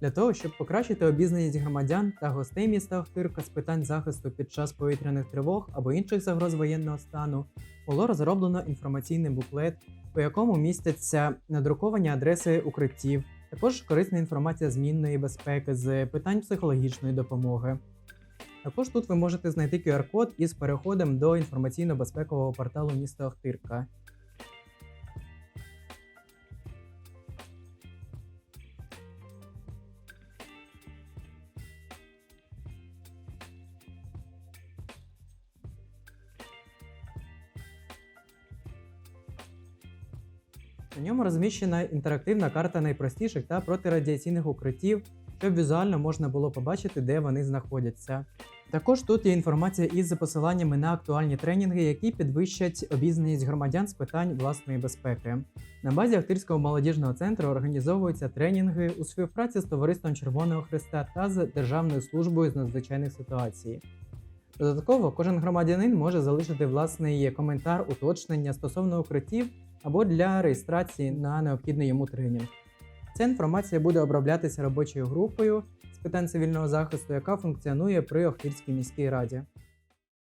Для того, щоб покращити обізнаність громадян та гостей міста Охтирка з питань захисту під час повітряних тривог або інших загроз воєнного стану, було розроблено інформаційний буклет, у якому містяться надруковані адреси укриттів, також корисна інформація змінної безпеки з питань психологічної допомоги. Також тут ви можете знайти QR-код із переходом до інформаційно-безпекового порталу міста Охтирка. На ньому розміщена інтерактивна карта найпростіших та протирадіаційних укриттів, щоб візуально можна було побачити, де вони знаходяться. Також тут є інформація із посиланнями на актуальні тренінги, які підвищать обізнаність громадян з питань власної безпеки. На базі Ахтирського молодіжного центру організовуються тренінги у співпраці з Товариством Червоного Христа та з Державною службою з надзвичайних ситуацій. Додатково, кожен громадянин може залишити власний коментар уточнення стосовно укриттів або для реєстрації на необхідний йому тренінг. Ця інформація буде оброблятися робочою групою з питань цивільного захисту, яка функціонує при Охтирській міській раді.